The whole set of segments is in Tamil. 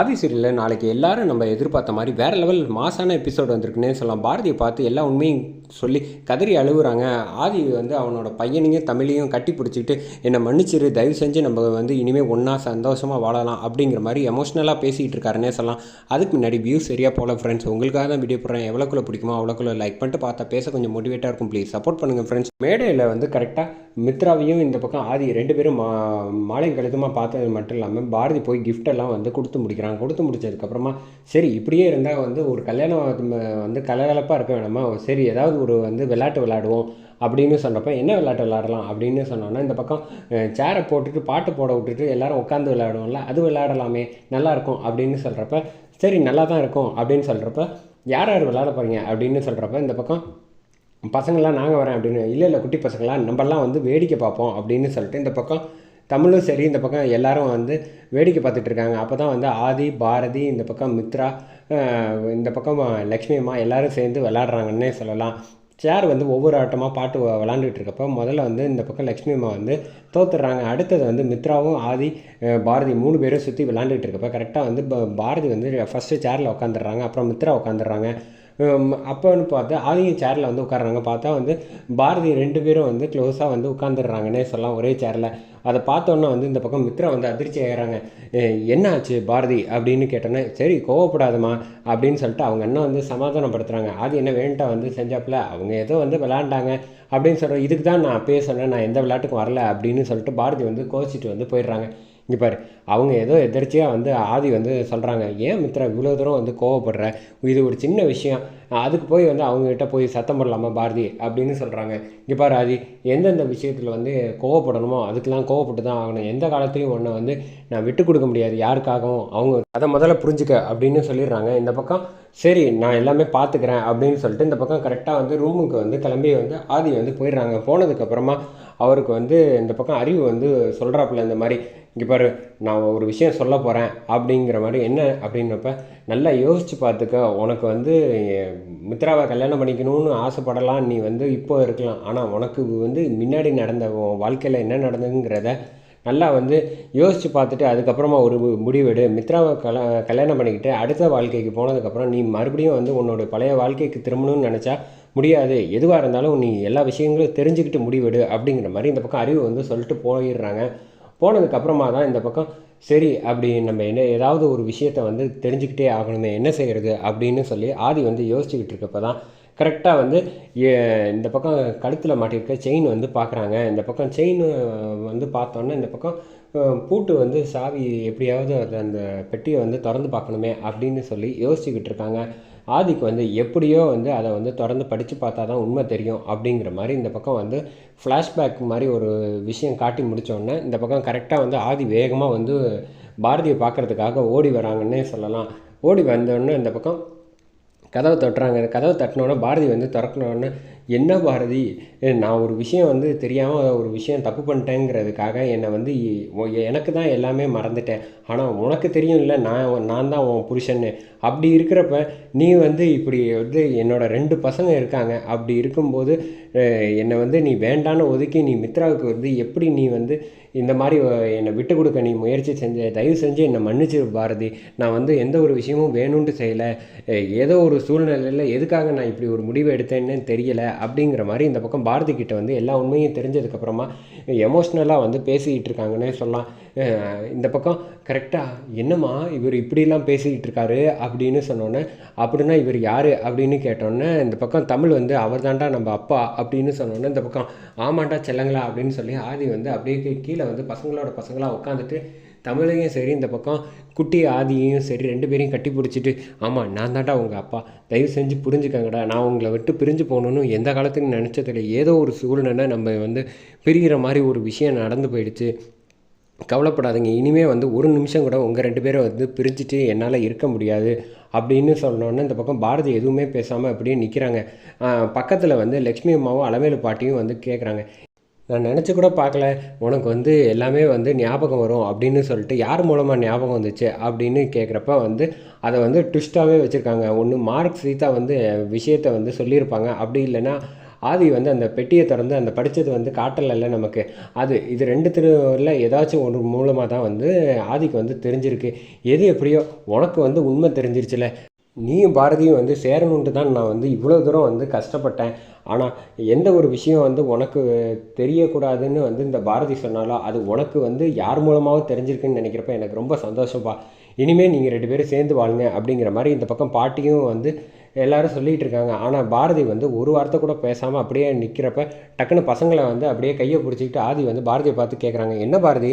ஆதி சீரியலில் நாளைக்கு எல்லாரும் நம்ம எதிர்பார்த்த மாதிரி வேறு லெவல் மாசான எபிசோடு வந்திருக்குன்னே சொல்லலாம். பாரதியை பார்த்து எல்லா உண்மையும் சொல்லி கதறி அழுகுறாங்க. ஆதி வந்து அவனோட பையனையும் தமிழையும் கட்டி பிடிச்சிட்டு என்னை மன்னிச்சிரு தயவு செஞ்சு நம்ம வந்து இனிமேல் ஒன்றா சந்தோஷமாக வாழலாம். அப்படிங்கிற மாதிரி எமோஷ்னலாக பேசிகிட்டு இருக்காருன்னே சொல்லலாம். அதுக்கு முன்னாடி வியூ சரியாக போகல ஃப்ரெண்ட்ஸ் உங்களுக்காக தான் வீடியோ போடுறேன். எவ்வளோக்குள்ள பிடிக்குமோ அவ்வளோக்குள்ள லைக் பண்ணிட்டு பார்த்தா பேச கொஞ்சம் மோட்டிவேட்டாக இருக்கும். ப்ளீஸ் சப்போர்ட் பண்ணுங்கள் ஃப்ரெண்ட்ஸ் மேடையில் வந்து கரெக்டாக மித்ராவையும் இந்த பக்கம் ஆதி ரெண்டு பேரும் மா மாலை கழுதமாக பார்த்தது மட்டும் இல்லாமல் பாரதி போய் கிஃப்டெல்லாம் வந்து கொடுத்து முடிக்கிறாங்க. கொடுத்து முடிச்சதுக்கப்புறமா சரி இப்படியே இருந்தால் வந்து ஒரு கல்யாணம் வந்து- கலகலப்பாக இருக்க வேணாமா? சரி ஏதாவது ஒரு வந்து விளையாட்டு விளையாடுவோம் அப்படின்னு சொன்னப்போ என்ன விளையாட்டு விளையாடலாம் அப்படின்னு சொன்னோன்னா இந்த பக்கம் சேரை போட்டுட்டு பாட்டு போட விட்டுட்டு எல்லாரும் உட்காந்து விளையாடுவோம்ல அது விளையாடலாமே நல்லாயிருக்கும் அப்படின்னு சொல்கிறப்ப சரி நல்லா தான் இருக்கும் அப்படின்னு சொல்கிறப்ப யார் யார் விளையாட போகிறீங்க அப்படின்னு சொல்கிறப்ப இந்த பக்கம் பசங்களாம் நாங்கள் வரேன் அப்படின்னு இல்லை இல்லை குட்டி பசங்களாம் நம்மலாம் வந்து வேடிக்கை பார்ப்போம் அப்படின்னு சொல்லிட்டு இந்த பக்கம் தமிழும் சரி இந்த பக்கம் எல்லாரும் வந்து வேடிக்கை பார்த்துட்டு இருக்காங்க. அப்போ தான் வந்து ஆதி பாரதி இந்த பக்கம் மித்ரா இந்த பக்கம் லக்ஷ்மி அம்மா எல்லோரும் சேர்ந்து விளாட்றாங்கன்னே சொல்லலாம். சேர் வந்து ஒவ்வொரு ஆட்டமாக பாட்டு விளாண்டுட்டு இருக்கப்போ முதல்ல வந்து இந்த பக்கம் லக்ஷ்மி அம்மா வந்து தோத்துடுறாங்க. அடுத்தது வந்து மித்ராவும் ஆதி பாரதி மூணு பேரும் சுற்றி விளாண்டுட்டு இருக்கப்போ கரெக்டாக வந்து பாரதி வந்து ஃபஸ்ட்டு சேரில் உட்காந்துடுறாங்க அப்புறம் மித்ரா உட்காந்துடுறாங்க அப்போன்னு பார்த்தா அவங்க சேரில் வந்து உட்கார்றாங்க. பார்த்தா வந்து பாரதி ரெண்டு பேரும் வந்து க்ளோஸாக வந்து உட்காந்துடுறாங்கன்னே சொல்லலாம் ஒரே சேரில் அதை பார்த்தோன்னே வந்து இந்த பக்கம் மித்ரா வந்து அதிர்ச்சி ஆகிறாங்க என்ன ஆச்சு பாரதி? அப்படின்னு கேட்டோன்னே சரி கோவப்படாதம்மா அப்படின்னு சொல்லிட்டு அவங்க அண்ணன் வந்து சமாதானப்படுத்துகிறாங்க அது என்ன வேண்டாம் வந்து செஞ்சாப்புல அவங்க ஏதோ வந்து விளாண்டாங்க அப்படின்னு சொல்கிறோம் இதுக்கு தான் நான் அப்பயே நான் எந்த விளையாட்டுக்கும் வரல அப்படின்னு சொல்லிட்டு பாரதி வந்து கோச்சிட்டு வந்து போயிடுறாங்க. இங்கே பாரு அவங்க ஏதோ எதிர்ச்சியாக வந்து ஆதி வந்து சொல்கிறாங்க ஏன் மித்ரா இவ்வளோ தூரம் வந்து கோவப்படுற? இது ஒரு சின்ன விஷயம். அதுக்கு போய் வந்து அவங்ககிட்ட போய் சத்தம் போடலாமா பாரதி? அப்படின்னு சொல்கிறாங்க இங்கே பாரு ஆதி எந்தெந்த விஷயத்தில் வந்து கோவப்படணுமோ அதுக்கெலாம் கோவப்பட்டு தான் ஆகணும். எந்த காலத்துலையும் ஒன்றை வந்து நான் விட்டு கொடுக்க முடியாது. யாருக்காகவும் அவங்க அதை முதல்ல புரிஞ்சுக்க அப்படின்னு சொல்லிடுறாங்க. இந்த பக்கம் சரி நான் எல்லாமே பார்த்துக்கிறேன் அப்படின்னு சொல்லிட்டு இந்த பக்கம் கரெக்டாக வந்து ரூமுக்கு வந்து கிளம்பி வந்து ஆதி வந்து போயிடுறாங்க. போனதுக்கப்புறமா அவருக்கு வந்து இந்த பக்கம் அறிவு வந்து சொல்கிறாப்புல இந்த மாதிரி இங்கே பாரு நான் ஒரு விஷயம் சொல்ல போகிறேன் அப்படிங்கிற மாதிரி என்ன? அப்படின்னப்ப நல்லா யோசித்து பார்த்துக்க. உனக்கு வந்து மித்ராவை கல்யாணம் பண்ணிக்கணும்னு ஆசைப்படலாம். நீ வந்து இப்போ இருக்கலாம். ஆனால் உனக்கு வந்து முன்னாடி நடந்த உன் வாழ்க்கையில் என்ன நடந்ததுங்கிறத நல்லா வந்து யோசித்து பார்த்துட்டு அதுக்கப்புறமா ஒரு முடிவெடு. மித்ராவை கல கல்யாணம் பண்ணிக்கிட்டு அடுத்த வாழ்க்கைக்கு போனதுக்கப்புறம் நீ மறுபடியும் வந்து உன்னோட பழைய வாழ்க்கைக்கு திரும்பணும்னு நினச்சா முடியாது. எதுவாக இருந்தாலும் நீ எல்லா விஷயங்களும் தெரிஞ்சுக்கிட்டு முடிவெடு அப்படிங்கிற மாதிரி இந்த பக்கம் அறிவு வந்து சொல்லிட்டு போயிடுறாங்க. போனதுக்கப்புறமா தான் இந்த பக்கம் சரி அப்படி நம்ம என்ன ஏதாவது ஒரு விஷயத்த வந்து தெரிஞ்சுக்கிட்டே ஆகணுமே என்ன செய்கிறது அப்படின்னு சொல்லி ஆதி வந்து யோசிச்சுக்கிட்டு இருக்கப்போ தான் கரெக்டாக வந்து ஏ- இந்த பக்கம் கழுத்தில் மாட்டியிருக்க செயின் வந்து பார்க்குறாங்க இந்த பக்கம் செயின் வந்து பார்த்தோன்னே இந்த பக்கம் பூட்டு வந்து சாவி எப்படியாவது அது அந்த பெட்டியை வந்து திறந்து பார்க்கணுமே அப்படின்னு சொல்லி யோசிச்சுக்கிட்டு இருக்காங்க. ஆதிக்கு வந்து எப்படியோ வந்து அதை வந்து திறந்து படித்து பார்த்தா தான் உண்மை தெரியும் அப்படிங்கிற மாதிரி இந்த பக்கம் வந்து ஃப்ளாஷ்பேக் மாதிரி ஒரு விஷயம் காட்டி முடித்தோடனே இந்த பக்கம் கரெக்டாக வந்து ஆதி வேகமாக வந்து பாரதியை பார்க்கறதுக்காக ஓடி வராங்கன்னே சொல்லலாம். ஓடி வந்தோடனே இந்த பக்கம் கதவை தட்டுறாங்க. கதவை தட்டினோடனே பாரதி வந்து திறக்கணுன்னு என்ன பாரதி? நான் ஒரு விஷயம் வந்து தெரியாமல் ஒரு விஷயம் தப்பு பண்ணிட்டேங்கிறதுக்காக என்னை வந்து எனக்கு தான் எல்லாமே மறந்துட்டேன். ஆனால் உனக்கு தெரியும் இல்லை நான் நான் தான் உன் புருஷன்னு. அப்படி இருக்கிறப்ப நீ வந்து இப்படி வந்து என்னோடய ரெண்டு பசங்க இருக்காங்க. அப்படி இருக்கும்போது என்னை வந்து நீ வேண்டான்னு ஒதுக்கி நீ மித்ராவுக்கு வந்து எப்படி நீ வந்து இந்த மாதிரி என்னை விட்டு கொடுக்க நீ முயற்சி செஞ்ச தயவு செஞ்சு என்னை மன்னிச்சிரு பாரதி. நான் வந்து எந்த ஒரு விஷயமும் வேணும்ன்ட்டு செய்யலை. ஏதோ ஒரு சூழ்நிலையில் எதுக்காக நான் இப்படி ஒரு முடிவு எடுத்தேன்னு தெரியலை அப்படிங்கிற மாதிரி இந்த பக்கம் பாரதி கிட்ட வந்து எல்லா உண்மையும் தெரிஞ்சதுக்கப்புறமா எமோஷ்னலாக வந்து பேசிக்கிட்டு இருக்காங்கன்னே சொல்லலாம். இந்த பக்கம் கரெக்டாக என்னம்மா இவர் இப்படிலாம் பேசிக்கிட்டு இருக்காரு அப்படின்னு சொன்னோன்னே அப்படின்னா இவர் யார்? அப்படின்னு கேட்டோன்னே இந்த பக்கம் தமிழ் வந்து அவர் தாண்டா நம்ம அப்பா அப்படின்னு சொன்னோன்னே இந்த பக்கம் ஆமாண்டா செல்லங்களா அப்படின்னு சொல்லி ஆதி வந்து அப்படியே கீழே வீட்டில் வந்து பசங்களோட பசங்களாக உட்காந்துட்டு தமிழையும் சரி இந்த பக்கம் குட்டி ஆதியையும் சரி ரெண்டு பேரையும் கட்டி பிடிச்சிட்டு ஆமாம் நான் தாண்டா உங்கள் அப்பா தயவு செஞ்சு புரிஞ்சுக்கங்கடா நான் உங்களை விட்டு பிரிஞ்சு போகணுன்னு எந்த காலத்துக்கும் நினச்சதில்ல. ஏதோ ஒரு சூழ்நிலை நம்ம வந்து பிரிகிற மாதிரி ஒரு விஷயம் நடந்து போயிடுச்சு. கவலைப்படாதீங்க இனிமே வந்து ஒரு நிமிஷம் கூட உங்கள் ரெண்டு பேரும் வந்து பிரிஞ்சுட்டு என்னால் இருக்க முடியாது அப்படின்னு சொன்னோன்னே இந்த பக்கம் பாரதி எதுவுமே பேசாமல் அப்படியே நிற்கிறாங்க பக்கத்தில் வந்து லக்ஷ்மி அம்மாவும் அளவேலு பாட்டியும் வந்து கேட்குறாங்க நான் நினச்சி கூட பார்க்கல. உனக்கு வந்து எல்லாமே வந்து ஞாபகம் வரும் அப்படின்னு சொல்லிட்டு யார் மூலமாக ஞாபகம் வந்துச்சு அப்படின்னு கேட்குறப்ப வந்து அதை வந்து ட்விஸ்ட்டாகவே வச்சுருக்காங்க. ஒன்று மார்க் சீதா வந்து விஷயத்தை வந்து சொல்லியிருப்பாங்க. அப்படி இல்லைன்னா ஆதி வந்து அந்த பெட்டியை திறந்து அந்த படித்தது வந்து காட்டலைல்ல நமக்கு. அது இது ரெண்டு திருவில் ஏதாச்சும் ஒன்று மூலமாக தான் வந்து ஆதிக்கு வந்து தெரிஞ்சிருக்கு. எது எப்படியோ உனக்கு வந்து உண்மை தெரிஞ்சிருச்சுல. நீயும் பாரதியும் வந்து சேரணுன்ட்டு தான் நான் வந்து இவ்வளோ தூரம் வந்து கஷ்டப்பட்டேன். ஆனால் எந்த ஒரு விஷயம் வந்து உனக்கு தெரியக்கூடாதுன்னு வந்து இந்த பாரதி சொன்னாலோ அது உனக்கு வந்து யார் மூலமாகவும் தெரிஞ்சிருக்குன்னு நினைக்கிறப்ப எனக்கு ரொம்ப சந்தோஷப்பா இனிமேல் நீங்கள் ரெண்டு பேரும் சேர்ந்து வாழுங்க அப்படிங்கிற மாதிரி இந்த பக்கம் பாட்டியும் வந்து எல்லாரும் சொல்லிகிட்டு இருக்காங்க. ஆனால் பாரதி வந்து ஒரு வார்த்தை கூட பேசாமல் அப்படியே நிற்கிறப்ப டக்குன்னு பசங்களை வந்து அப்படியே கையை பிடிச்சிக்கிட்டு ஆதி வந்து பாரதியை பார்த்து கேட்குறாங்க என்ன பாரதி?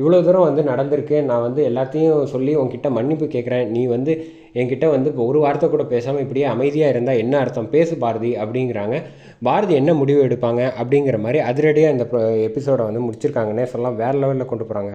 இவ்வளோ தூரம் வந்து நடந்திருக்கு. நான் வந்து எல்லாத்தையும் சொல்லி உன்கிட்ட மன்னிப்பு கேட்குறேன் நீ வந்து என்கிட்ட வந்து இப்போ ஒரு வார்த்தை கூட பேசாமல் இப்படியே அமைதியாக இருந்தால் என்ன அர்த்தம்? பேசு பாரதி அப்படிங்கிறாங்க. பாரதி என்ன முடிவு எடுப்பாங்க அப்படிங்கிற மாதிரி அதிரடியாக இந்த எபிசோடை வந்து முடிச்சிருக்காங்கன்னே சொல்லலாம். வேறு லெவலில் கொண்டு போகிறாங்க